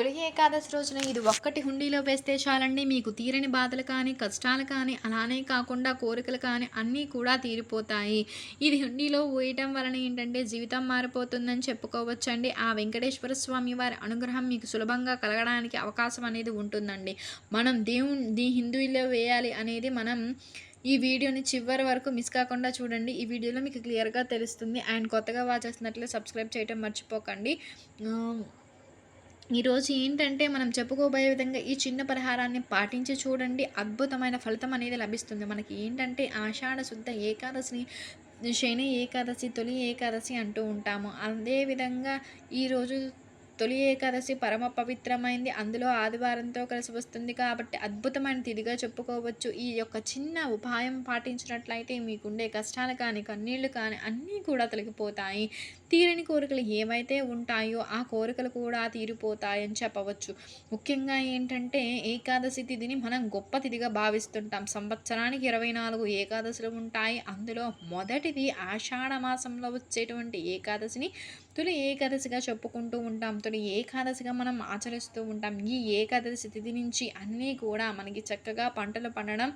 తొలి ఏకాదశి రోజున ఇది ఒక్కటి హుండీలో వేస్తే చాలండి. మీకు తీరని బాధలు కానీ కష్టాలు కానీ అలానే కాకుండా కోరికలు కానీ అన్నీ కూడా తీరిపోతాయి. ఇది హుండీలో వేయటం వలన ఏంటంటే జీవితం మారిపోతుందని చెప్పుకోవచ్చండి. ఆ వెంకటేశ్వర స్వామి వారి అనుగ్రహం మీకు సులభంగా కలగడానికి అవకాశం అనేది ఉంటుందండి. మనం దేవుని దీ హిందువులో వేయాలి అనేది మనం ఈ వీడియోని చివరి వరకు మిస్ కాకుండా చూడండి. ఈ వీడియోలో మీకు క్లియర్గా తెలుస్తుంది. అండ్ కొత్తగా వాచ్ చేస్తున్నట్లే సబ్స్క్రైబ్ చేయడం మర్చిపోకండి. ఈరోజు ఏంటంటే మనం చెప్పుకోబోయే విధంగా ఈ చిన్న పరిహారాన్ని పాటించి చూడండి. అద్భుతమైన ఫలితం అనేది లభిస్తుంది. మనకి ఏంటంటే ఆషాఢ శుద్ధ ఏకాదశిని శని ఏకాదశి తొలి ఏకాదశి అంటూ ఉంటాము. అదేవిధంగా ఈరోజు తొలి ఏకాదశి పరమ పవిత్రమైంది. అందులో ఆదివారంతో కలిసి వస్తుంది కాబట్టి అద్భుతమైన తిథిగా చెప్పుకోవచ్చు. ఈ యొక్క చిన్న ఉపాయం పాటించినట్లయితే మీకుండే కష్టాలు కానీ కన్నీళ్ళు కానీ అన్నీ కూడా తొలగిపోతాయి. తీరని కోరికలు ఏవైతే ఉంటాయో ఆ కోరికలు కూడా తీరిపోతాయని చెప్పవచ్చు. ముఖ్యంగా ఏంటంటే ఏకాదశి తిథిని మనం గొప్ప తిథిగా భావిస్తుంటాం. సంవత్సరానికి ఇరవై నాలుగు ఏకాదశులు ఉంటాయి. అందులో మొదటిది ఆషాఢ మాసంలో వచ్చేటువంటి ఏకాదశిని తొలి ఏకాదశిగా చెప్పుకుంటూ ఉంటాం. తొలి ఏకాదశిగా మనం ఆచరిస్తూ ఉంటాం. ఈ ఏకాదశి తిథి నుంచి అన్నీ కూడా మనకి చక్కగా పంటలు పండడం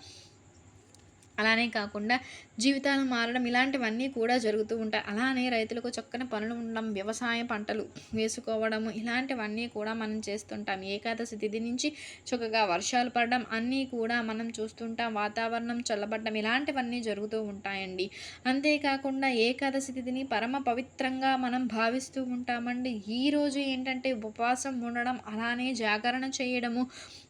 అలానే కాకుండా జీవితాలు మారడం ఇలాంటివన్నీ కూడా జరుగుతూ ఉంటాయి. అలానే రైతులకు చక్కని పనులు ఉండడం వ్యవసాయ పంటలు వేసుకోవడము ఇలాంటివన్నీ కూడా మనం చేస్తుంటాం. ఏకాదశి తిథి నుంచి చక్కగా వర్షాలు పడడం అన్నీ కూడా మనం చూస్తుంటాం. వాతావరణం చల్లబడడం ఇలాంటివన్నీ జరుగుతూ ఉంటాయండి. అంతేకాకుండా ఏకాదశి తిథిని పరమ పవిత్రంగా మనం భావిస్తూ ఉంటామండి. ఈరోజు ఏంటంటే ఉపవాసం ఉండడం అలానే జాగరణ చేయడము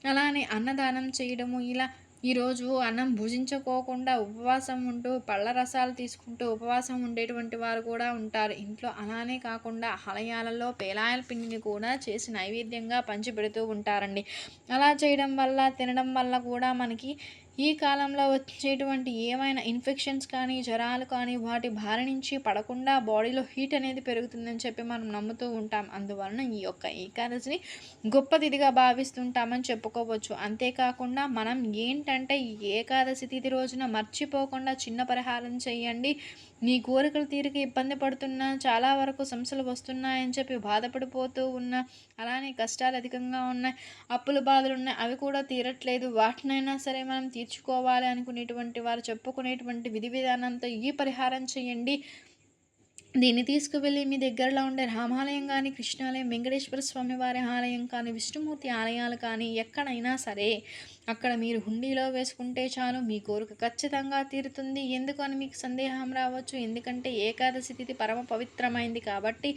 అలానే అన్నదానం చేయడము ఇలా ఈరోజు అన్నం భుజించుకోకుండా ఉపవాసం ఉంటూ పళ్ళ రసాలు తీసుకుంటూ ఉపవాసం ఉండేటువంటి వారు కూడా ఉంటారు. ఇంట్లో అలానే కాకుండా ఆలయాలలో పేలాయల పిండిని కూడా చేసి నైవేద్యంగా పంచిపెడుతూ ఉంటారండి. అలా చేయడం వల్ల తినడం వల్ల కూడా మనకి ఈ కాలంలో వచ్చేటువంటి ఏమైనా ఇన్ఫెక్షన్స్ కానీ జ్వరాలు కానీ వాటి భారి నుంచి పడకుండా బాడీలో హీట్ అనేది పెరుగుతుందని చెప్పి మనం నమ్ముతూ ఉంటాం. అందువలన ఈ యొక్క ఏకాదశిని గొప్పదిదిగా భావిస్తుంటామని చెప్పుకోవచ్చు. అంతేకాకుండా మనం ఏంటంటే ఈ ఏకాదశి తిథి రోజున మర్చిపోకుండా చిన్న పరిహారం చేయండి. మీ కోరికలు తీరిక ఇబ్బంది పడుతున్నా చాలా వరకు సమస్యలు వస్తున్నాయని చెప్పి బాధపడిపోతూ ఉన్నా అలానే కష్టాలు అధికంగా ఉన్నాయి అప్పుల బాధలు ఉన్నాయి అవి కూడా తీరట్లేదు. వాటినైనా సరే మనం తీర్చుకోవాలి అనుకునేటువంటి వారు చెప్పుకునేటువంటి విధి విధానంతో ఈ పరిహారం చేయండి. దీన్ని తీసుకువెళ్ళి మీ దగ్గరలో ఉండే రామాలయం కానీ కృష్ణాలయం వెంకటేశ్వర స్వామి వారి ఆలయం కానీ విష్ణుమూర్తి ఆలయాలు కానీ ఎక్కడైనా సరే అక్కడ మీరు హుండీలో వేసుకుంటే చాలు మీ కోరిక ఖచ్చితంగా తీరుతుంది. ఎందుకని మీకు సందేహం రావచ్చు? ఎందుకంటే ఏకాదశి తిథి పరమ పవిత్రమైంది కాబట్టి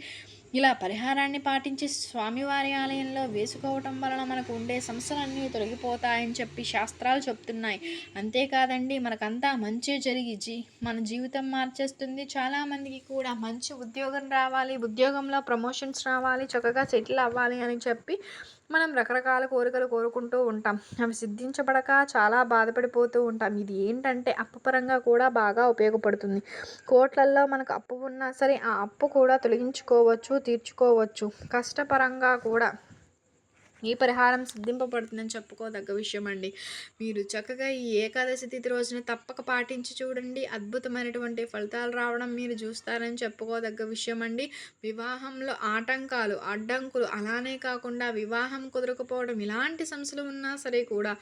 ఇలా పరిహారాన్ని పాటించి స్వామివారి ఆలయంలో వేసుకోవటం వలన మనకు ఉండే సమస్యలన్నీ తొలగిపోతాయని చెప్పి శాస్త్రాలు చెప్తున్నాయి. అంతేకాదండి మనకంతా మంచి జరిగి జీ మన జీవితం మార్చేస్తుంది. చాలామందికి కూడా మంచి ఉద్యోగం రావాలి ఉద్యోగంలో ప్రమోషన్స్ రావాలి చక్కగా సెటిల్ అవ్వాలి అని చెప్పి మనం రకరకాల కోరికలు కోరుకుంటూ ఉంటాం. అవి సిద్ధించబడక చాలా బాధపడిపోతూ ఉంటాం. ఇది ఏంటంటే అప్పు పరంగా కూడా బాగా ఉపయోగపడుతుంది. కోట్లల్లో మనకు అప్పు ఉన్నా సరే ఆ అప్పు కూడా తొలగించుకోవచ్చు తీర్చుకోవచ్చు. కష్టపరంగా కూడా ఈ పరిహారం సిద్ధింపబడుతుందని చెప్పుకోదగ్గ విషయం అండి మీరు చక్కగా ఈ ఏకాదశి తిథి రోజున తప్పక పాటించి చూడండి. అద్భుతమైనటువంటి ఫలితాలు రావడం మీరు చూస్తారని చెప్పుకోదగ్గ విషయం అండి వివాహంలో ఆటంకాలు అడ్డంకులు అలానే కాకుండా వివాహం కుదరకపోవడం ఇలాంటి సమస్యలు ఉన్నా సరే కూడా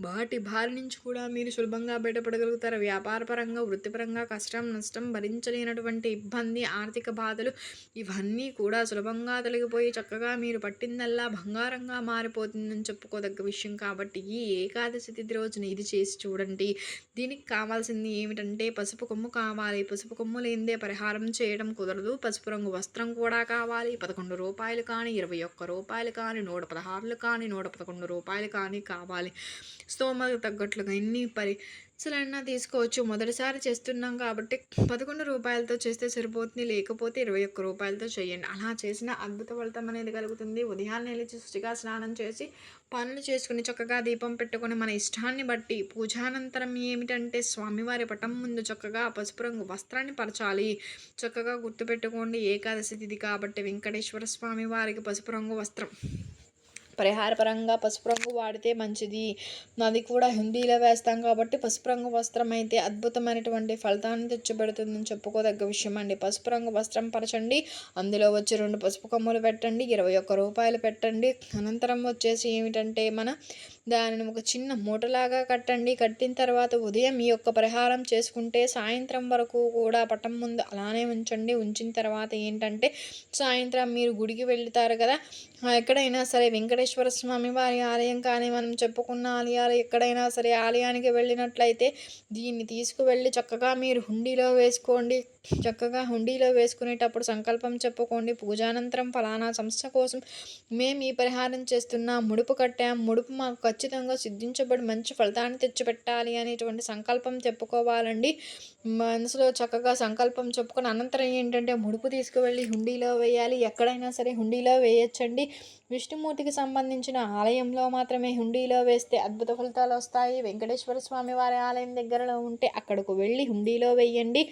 వాటి బారి నుంచి కూడా మీరు సులభంగా బయటపడగలుగుతారు. వ్యాపారపరంగా వృత్తిపరంగా కష్టం నష్టం భరించలేనటువంటి ఇబ్బంది ఆర్థిక బాధలు ఇవన్నీ కూడా సులభంగా తొలగిపోయి చక్కగా మీరు పట్టిందల్లా బంగారంగా మారిపోతుందని చెప్పుకోదగ్గ విషయం కాబట్టి ఈ ఏకాదశి తిథి రోజున ఇది చేసి చూడండి. దీనికి కావాల్సింది ఏమిటంటే పసుపు కొమ్ము కావాలి. పసుపు కొమ్ము లేనిదే పరిహారం చేయడం కుదరదు. పసుపు రంగు వస్త్రం కూడా కావాలి. పదకొండు రూపాయలు కానీ ఇరవై ఒక్క రూపాయలు కానీ నూట పదహారులు కానీ నూట పదకొండు రూపాయలు కానీ కావాలి. స్తోమకు తగ్గట్లుగా ఎన్ని పరీక్షలైనా తీసుకోవచ్చు. మొదటిసారి చేస్తున్నాం కాబట్టి పదకొండు రూపాయలతో చేస్తే సరిపోతుంది. లేకపోతే ఇరవై ఒక్క రూపాయలతో చేయండి. అలా చేసిన అద్భుత ఫలితం అనేది కలుగుతుంది. ఉదయాన్నే లేచి శుచిగా స్నానం చేసి పనులు చేసుకుని చక్కగా దీపం పెట్టుకుని మన ఇష్టాన్ని బట్టి పూజానంతరం ఏమిటంటే స్వామివారి పటం ముందు చక్కగా పసుపు రంగు వస్త్రాన్ని పరచాలి. చక్కగా గుర్తుపెట్టుకోండి. ఏకాదశి తిథి కాబట్టి వెంకటేశ్వర స్వామి వారికి పసుపు రంగు వస్త్రం. పరిహారపరంగా పసుపు రంగు వాడితే మంచిది. అది కూడా హిందీలో వేస్తాం కాబట్టి పసుపు రంగు వస్త్రం అయితే అద్భుతమైనటువంటి ఫలితాన్ని తెచ్చిపెడుతుందని చెప్పుకోదగ్గ విషయం అండి. పసుపు రంగు వస్త్రం పరచండి అందులో వచ్చి రెండు పసుపు కొమ్ములు పెట్టండి ఇరవై ఒక్క రూపాయలు పెట్టండి. అనంతరం వచ్చేసి ఏమిటంటే మన దానిని ఒక చిన్న మూటలాగా కట్టండి. కట్టిన తర్వాత ఉదయం ఈ యొక్క పరిహారం చేసుకుంటే సాయంత్రం వరకు కూడా పటం ముందు అలానే ఉంచండి. ఉంచిన తర్వాత ఏంటంటే సాయంత్రం మీరు గుడికి వెళ్తారు కదా. ఎక్కడైనా సరే వెంకటేశ్వర స్వామి వారి ఆలయం కానీ మనం చెప్పుకున్న ఆలయాలు ఎక్కడైనా సరే ఆలయానికి వెళ్ళినట్లయితే దీన్ని తీసుకువెళ్ళి చక్కగా మీరు హుండీలో వేసుకోండి. చక్కగా హుండీలో వేసుకునేటప్పుడు సంకల్పం చెప్పుకోండి. పూజానంతరం ఫలానా సంస్థ కోసం మేము ఈ పరిహారం చేస్తున్నాం ముడుపు కట్టాం. ముడుపు మాకు ఖచ్చితంగా సిద్ధించబడి మంచి ఫలితాన్ని తెచ్చిపెట్టాలి అనేటువంటి సంకల్పం చెప్పుకోవాలండి. మనసులో చక్కగా సంకల్పం చెప్పుకొని అనంతరం ఏంటంటే ముడుపు తీసుకువెళ్ళి హుండీలో వేయాలి. ఎక్కడైనా సరే హుండీలో వేయచ్చండి. విష్ణుమూర్తికి సంబంధించిన ఆలయంలో మాత్రమే హుండీలో వేస్తే అద్భుత ఫలితాలు వస్తాయి. వెంకటేశ్వర స్వామి వారి ఆలయం దగ్గరలో ఉంటే అక్కడకు వెళ్ళి హుండీలో వేయండి.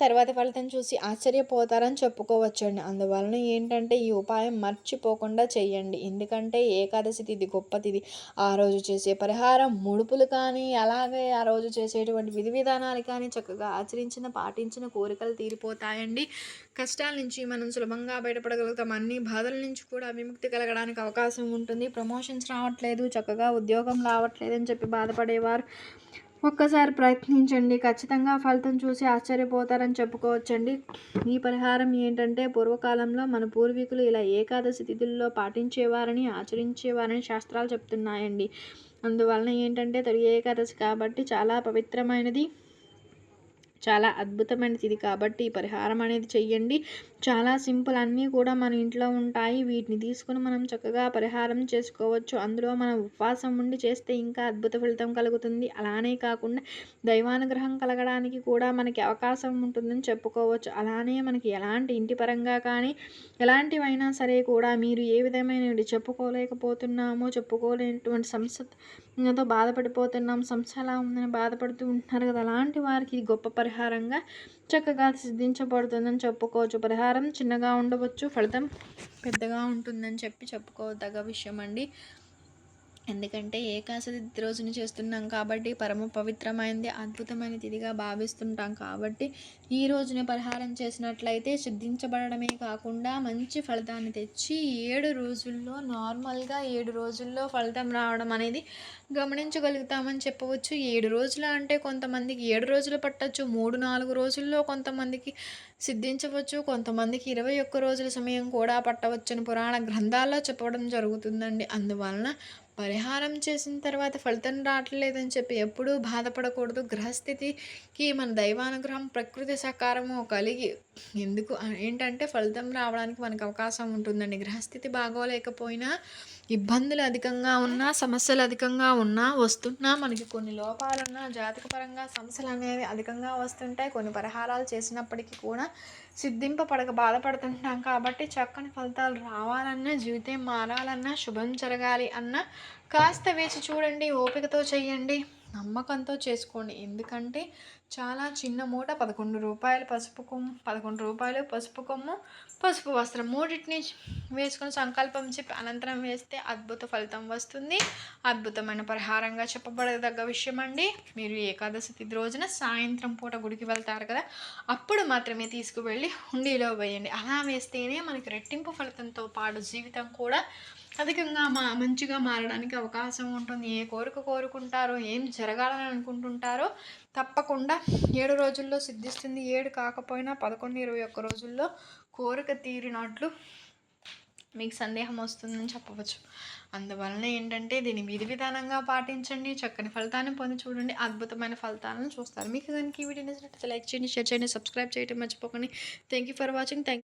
తర్వాత ఫలితం చూసి ఆశ్చర్యపోతారని చెప్పుకోవచ్చండి. అందువలన ఏంటంటే ఈ ఉపాయం మర్చిపోకుండా చేయండి ఎందుకంటే ఏకాదశి తిథి గొప్ప తిథి ఆ రోజు చేసే పరిహారం ముడుపులు కానీ అలాగే ఆ రోజు చేసేటువంటి విధి విధానాలు కానీ చక్కగా ఆచరించిన పాటించిన కోరికలు తీరిపోతాయండి. కష్టాల నుంచి మనం సులభంగా బయటపడగలుగుతాం. అన్ని బాధల నుంచి కూడా విముక్తి కలగడానికి అవకాశం ఉంటుంది. ప్రమోషన్స్ రావట్లేదు. చక్కగా ఉద్యోగం రావట్లేదు అని చెప్పి బాధపడేవారు. ఒక్కసారి ప్రయత్నించండి. ఖచ్చితంగా ఫలితం చూసి ఆశ్చర్యపోతారని చెప్పుకోవచ్చండి. ఈ పరిహారం ఏంటంటే పూర్వకాలంలో మన పూర్వీకులు ఇలా ఏకాదశి తిథుల్లో పాటించేవారని ఆచరించేవారని శాస్త్రాలు చెప్తున్నాయండి. అందువలన ఏంటంటే తొలి ఏకాదశి కాబట్టి చాలా పవిత్రమైనది. చాలా అద్భుతమైనది ఇది కాబట్టి ఈ పరిహారం అనేది చెయ్యండి. చాలా సింపుల్ అన్నీ కూడా మన ఇంట్లో ఉంటాయి. వీటిని తీసుకుని మనం చక్కగా పరిహారం చేసుకోవచ్చు. అందులో మనం ఉపవాసం ఉండి చేస్తే ఇంకా అద్భుత ఫలితం కలుగుతుంది. అలానే కాకుండా దైవానుగ్రహం కలగడానికి కూడా మనకి అవకాశం ఉంటుందని చెప్పుకోవచ్చు. అలానే మనకి ఎలాంటి ఇంటి పరంగా కానీ ఎలాంటివైనా సరే కూడా మీరు ఏ విధమైన చెప్పుకోలేకపోతున్నామో చెప్పుకోలేనటువంటి సంస్థతో బాధపడిపోతున్నాం సంస్థ ఎలా ఉందని బాధపడుతూ ఉంటున్నారు కదా. అలాంటి వారికి ఇది గొప్ప పరిహారంగా చక్కగా సిద్ధించబడుతుందని చెప్పుకోవచ్చు. పరిహారం చిన్నగా ఉండవచ్చు ఫలితం పెద్దగా ఉంటుందని చెప్పి చెప్పుకోదగ్గ విషయం అండి ఎందుకంటే ఏకాదశి రోజున చేస్తున్నాం కాబట్టి పరమ పవిత్రమైనది అద్భుతమైన తిథిగా భావిస్తుంటాం కాబట్టి ఈ రోజున పరిహారం చేసినట్లయితే సిద్ధించబడమే కాకుండా మంచి ఫలితాన్ని తెచ్చి ఏడు రోజుల్లో నార్మల్గా ఏడు రోజుల్లో ఫలితం రావడం అనేది గమనించగలుగుతామని చెప్పవచ్చు. ఏడు రోజులు అంటే కొంతమందికి ఏడు రోజులు పట్టచ్చు మూడు నాలుగు రోజుల్లో కొంతమందికి సిద్ధించవచ్చు కొంతమందికి ఇరవై ఒక్క రోజుల సమయం కూడా పట్టవచ్చని పురాణ గ్రంథాల్లో చెప్పడం జరుగుతుందండి. అందువలన పరిహారం చేసిన తర్వాత ఫలితం రావట్లేదని చెప్పి ఎప్పుడూ బాధపడకూడదు. గ్రహస్థితికి మన దైవానుగ్రహం ప్రకృతి సకారము కలిగి ఎందుకు ఏంటంటే ఫలితం రావడానికి మనకు అవకాశం ఉంటుందండి. గ్రహస్థితి బాగోలేకపోయినా ఇబ్బందులు అధికంగా ఉన్నా సమస్యలు అధికంగా ఉన్నా వస్తున్నా మనకి కొన్ని లోపాలున్నా జాతకపరంగా సమస్యలు అనేవి అధికంగా వస్తుంటాయి. కొన్ని పరిహారాలు చేసినప్పటికీ కూడా సిద్ధింపబడక బాధపడుతుంటాం కాబట్టి చక్కని ఫలితాలు రావాలన్నా జీవితం మారాలన్నా శుభం జరగాలి అన్నా కాస్త వేచి చూడండి ఓపికతో చెయ్యండి. నమ్మకంతో చేసుకోండి. ఎందుకంటే చాలా చిన్న మూట పదకొండు రూపాయలు పసుపు కొమ్ము పదకొండు రూపాయలు పసుపు కొమ్ము పసుపు వస్త్రం మూడింటిని వేసుకొని సంకల్పం చెప్పి అనంతరం వేస్తే అద్భుత ఫలితం వస్తుంది. అద్భుతమైన పరిహారంగా చెప్పబడదగ్గ విషయం అండి. మీరు ఏకాదశి తిథి రోజున సాయంత్రం పూట గుడికి వెళ్తారు కదా అప్పుడు మాత్రమే తీసుకువెళ్ళి హుండీలో వేయండి. అలా వేస్తేనే మనకి రెట్టింపు ఫలితంతో పాటు జీవితం కూడా అధికంగా మా మంచిగా మారడానికి అవకాశం ఉంటుంది. ఏ కోరిక కోరుకుంటారో ఏం జరగాలని అనుకుంటుంటారో తప్పకుండా ఏడు రోజుల్లో సిద్ధిస్తుంది. ఏడు కాకపోయినా పదకొండు ఇరవై ఒక్క రోజుల్లో కోరిక తీరినట్లు మీకు సందేహం వస్తుందని చెప్పవచ్చు. అందువలన ఏంటంటే దీన్ని విధి విధానంగా పాటించండి. చక్కని ఫలితాన్ని పొంది చూడండి. అద్భుతమైన ఫలితాలను చూస్తారు. మీకు కనుక ఈ వీడియో నచ్చినట్లయితే లైక్ చేయండి షేర్ చేయండి సబ్స్క్రైబ్ చేయడం మర్చిపోకండి. Thank you for watching thank